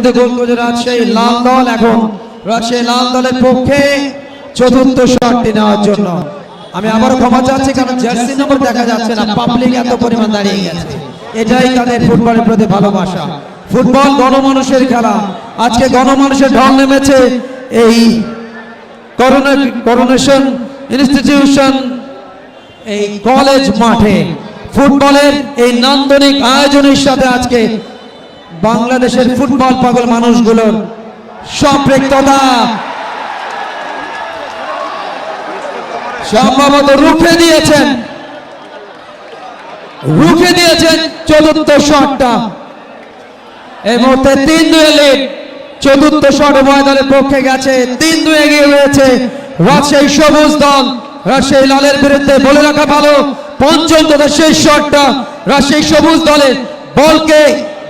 পরিবর্তিত গোল করে রাজশাহী লাল দল এখন রাজশাহী লাল দলের পক্ষে চতুর্থ শটটি নেওয়ার জন্য। আমি আবার ক্ষমা চাচ্ছি, কারণ জার্সি নম্বর দেখা যাচ্ছে না, পাবলিক এত পরিমাণ দাঁড়িয়ে গেছে। এটাই তাদের ফুটবলের প্রতি ভালোবাসা। ফুটবল গণমানুষের খেলা। আজকে গণমানুষের ঢল নেমেছে এই করোনেশন ইনস্টিটিউশন, এই কলেজ মাঠে। ফুটবলের এই নান্দনিক আয়োজনের সাথে আজকে বাংলাদেশের ফুটবল পাগল মানুষগুলোর সম্পৃক্ততা সম্ভবত রুখে দিয়েছেন। রুখে দিয়েছেন চতুর্থ শটটা। এই মুহূর্তে তিন দুয়ে লিড চতুর্থ শট উভয় দলের পক্ষে গেছে। তিন দুই এগিয়ে রয়েছে রাজশাহী সবুজ দল। রাজশাহী লালের বিরুদ্ধে বলে রাখা ভালো। পঞ্চম তথা শেষ শটটা রাজশাহী সবুজ দলের বলকে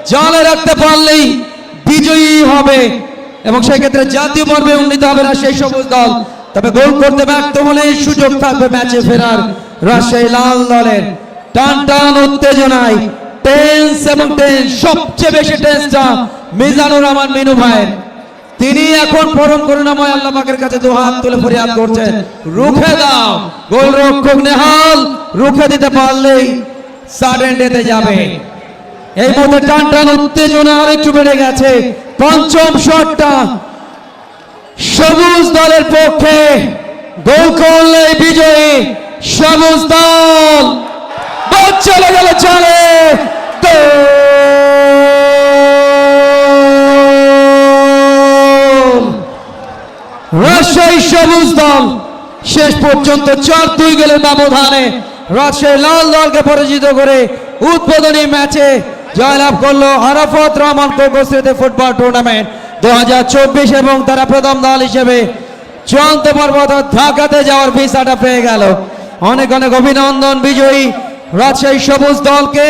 জালে রাখতে পারলেই বিজয়ী হবে। এবং সেক্ষেত্রে জাতীয় পর্বে উন্নীত হবে না সেই সবুজ দল। তবে গোল করতে ব্যর্থ হলে সুযোগ থাকবে ম্যাচে ফেরার রাজশাহী লাল দলের। টান টান উত্তেজনায় টেন্স এবং টেন্স সবচেয়ে বেশি টেন্সটা মিজানুর রহমান, মিনু ভাইয়ের। তিনি এখন পরম করুণাময় আল্লাহ পাকের কাছে দু হাত তুলে ফরিয়াদ করছেন। রুখে দাও। গোলরক্ষক নেহাল রুখে দিতে পারলেই সাডেন ডেতে যাবে। এই মুহূর্তে টান টান উত্তেজনা আরেকটু বেড়ে গেছে। পঞ্চম শটটা সবুজ দলের পক্ষে গোল করলে বিজয়ী সবুজ দল। চলে গেল চলে গোল! রাজশাহী সবুজ দল শেষ পর্যন্ত চার দুই গেলের ব্যবধানে রাজশাহী লাল দলকে পরাজিত করে উদ্বোধনী ম্যাচে জয়লাভ করল আরাফত রহমান কোকোস্মৃতি ফুটবল টুর্নামেন্ট। দুহাজার চব্বিশ এবং তারা প্রথম দল হিসেবে চূড়ান্ত পর্ব অর্থাৎ ঢাকাতে যাওয়ার ভিসাটা পেয়ে গেল। অনেক অনেক অভিনন্দন বিজয়ী রাজশাহী সবুজ দলকে।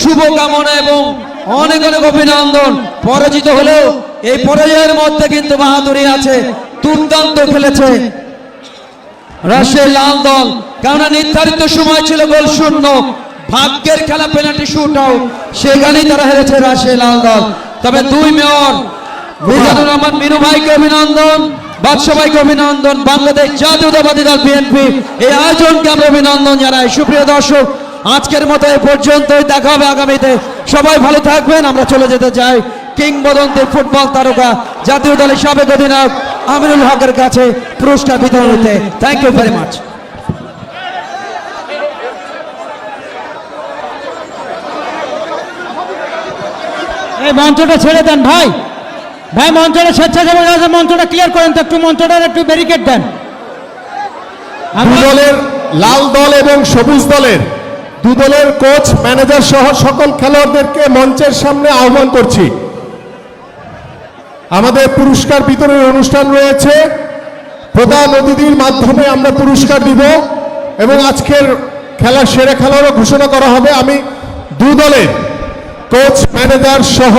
শুভকামনা এবং অনেক অনেক অভিনন্দন। পরাজিত হলেও এই পরাজয়ের মধ্যে কিন্তু বাহাদুরি আছে। দুর্দান্ত খেলেছে রাজশাহী লাল দল। কেননা নির্ধারিত সময় ছিল গোল শূন্য। ভাগ্যের খেলা পেনাল্টি শুট আউট সেখানেই তারা হেরেছে রাজশাহী লাল দল তবে দুই মেয়র, মিজানুর রহমান, মিনু ভাইকে অভিনন্দন বাদশা ভাইকে অভিনন্দন, বাংলাদেশ জাতীয়তাবাদী দল বিএনপি। এই আয়োজনকে আমরা অভিনন্দন জানাই। সুপ্রিয় দর্শক, আজকের মতো এ পর্যন্তই। দেখা হবে আগামীতে। সবাই ভালো থাকবেন। আমরা চলে যেতে চাই কিংবদন্তি ফুটবল তারকা, জাতীয় দলের সাবেক অধিনায়ক আমিনুল হকের কাছে পুরস্কার বিতরণ হতে থ্যাংক ইউ ভেরি মাচ এই মঞ্চটা ছেড়ে দেন ভাই। ভাই মঞ্চটা স্বেচ্ছাসেবক আছে মঞ্চটা ক্লিয়ার করেন তো একটু মঞ্চটার একটু ব্যারিকেড দেন। দলের লাল দল এবং সবুজ দলের দু দলের কোচ ম্যানেজার সহ সকল খেলোয়াড়দেরকে মঞ্চের সামনে আহ্বান করছি। আমাদের পুরস্কার বিতরণের অনুষ্ঠান রয়েছে। প্রধান অতিথির মাধ্যমে আমরা পুরস্কার দিব এবং আজকের খেলার সেরা খেলোয়াড়ও ঘোষণা করা হবে। আমি দু দলের কোচ ম্যানেজার সহ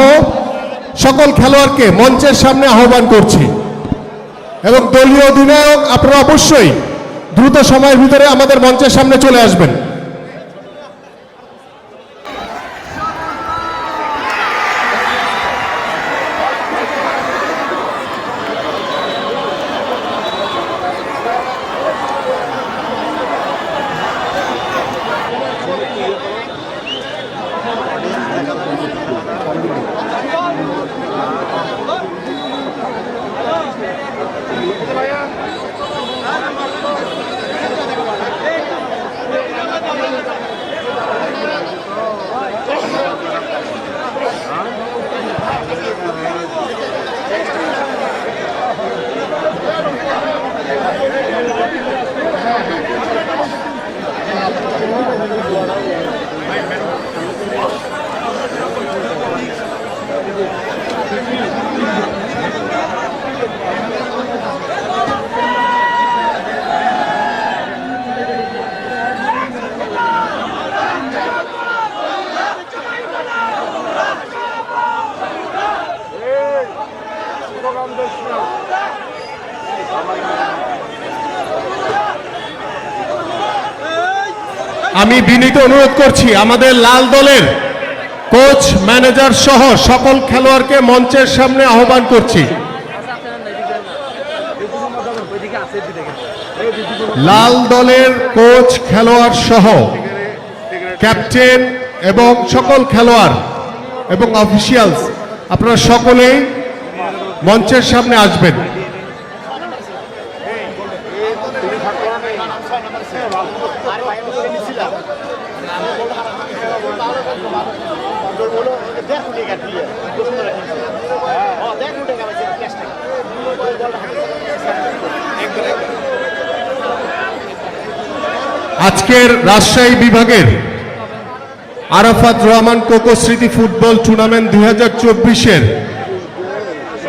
সকল খেলোয়াড়কে মঞ্চের সামনে আহ্বান করছি। এবং দলীয় অধিনায়ক আপনারা অবশ্যই দ্রুত সময়ের ভিতরে আমাদের মঞ্চের সামনে চলে আসবেন। আমি বিনীত অনুরোধ করছি আমাদের লাল দলের কোচ, ম্যানেজার সহ সকল খেলোয়াড়কে মঞ্চের সামনে আহ্বান করছি। লাল দলের কোচ, খেলোয়াড় সহ ক্যাপ্টেন এবং সকল খেলোয়াড় এবং অফিসিয়ালস, আপনারা সকলেই মঞ্চের সামনে আসবেন। আজকের রাজশাহী বিভাগের আরাফাত রহমান কোকো স্মৃতি ফুটবল টুর্নামেন্ট দুই হাজার চব্বিশের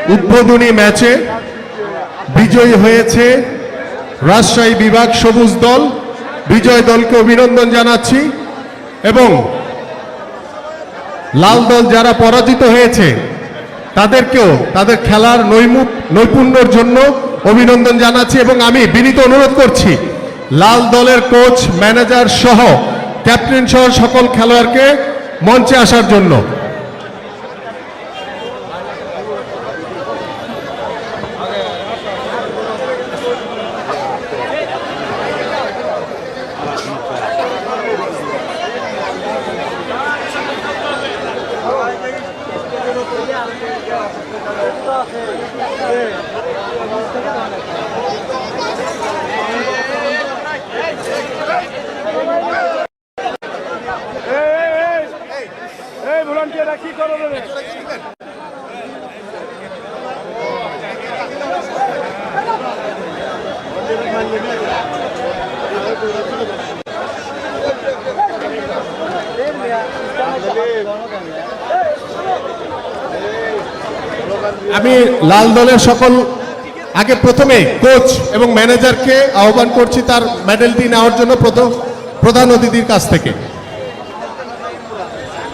উদ্বোধনী ম্যাচে বিজয়ী হয়েছে রাজশাহী বিভাগ সবুজ দল, বিজয় দলকে অভিনন্দন জানাচ্ছি এবং লাল দল যারা পরাজিত হয়েছে, তাদেরকেও তাদের খেলার নৈপুণ্যর জন্য অভিনন্দন জানাচ্ছি এবং আমি বিনীত অনুরোধ করছি, লাল দলের কোচ ম্যানেজার সহ ক্যাপ্টেন সহ সকল খেলোয়াড়কে মঞ্চে আসার জন্য এই ভলান্টিয়াররা কি করো রে আমি লাল দলের সকল, আগে প্রথমে কোচ এবং ম্যানেজারকে আহ্বান করছি তার মেডেলটি নেওয়ার জন্য প্রধান অতিথির কাছ থেকে।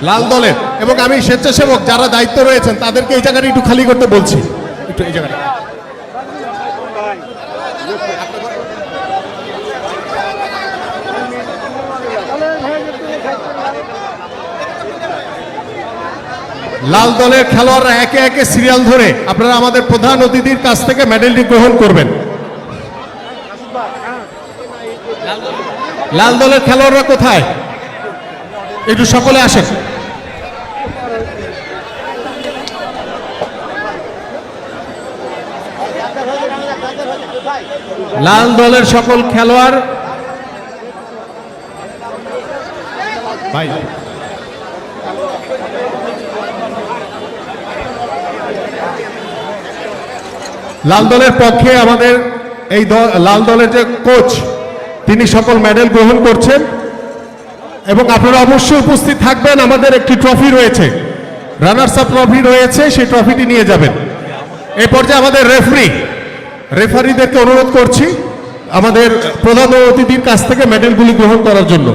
লাল দলের এবং আমি স্বেচ্ছাসেবক যারা দায়িত্ব রয়েছেন, তাদেরকে এই জায়গাটা একটু খালি করতে বলছি। একটু এই জায়গাটা। লাল দলের খেলোয়াড়রা একে একে সিরিয়াল ধরে আপনারা আমাদের প্রধান অতিথির কাছ থেকে মেডেলটি গ্রহণ করবেন। লাল দলের খেলোয়াড়রা কোথায়? একটু সকলে আসেন। লাল দলের সকল খেলোয়াড়। ভাই। লাল দলের পক্ষে আমাদের এই লাল দলের যে কোচ, তিনি সকল মেডেল গ্রহণ করছেন। এবং আপনারা অবশ্যই উপস্থিত থাকবেন, আমাদের একটি ট্রফি রয়েছে। রানার্স আপ ট্রফি রয়েছে, সেই ট্রফিটি নিয়ে যাবেন। এ পর্যায়ে আমাদের রেফারি রেফারিদেরকে অনুরোধ করছি, আমাদের প্রধান অতিথির কাছ থেকে মেডেলগুলি গ্রহণ করার জন্য।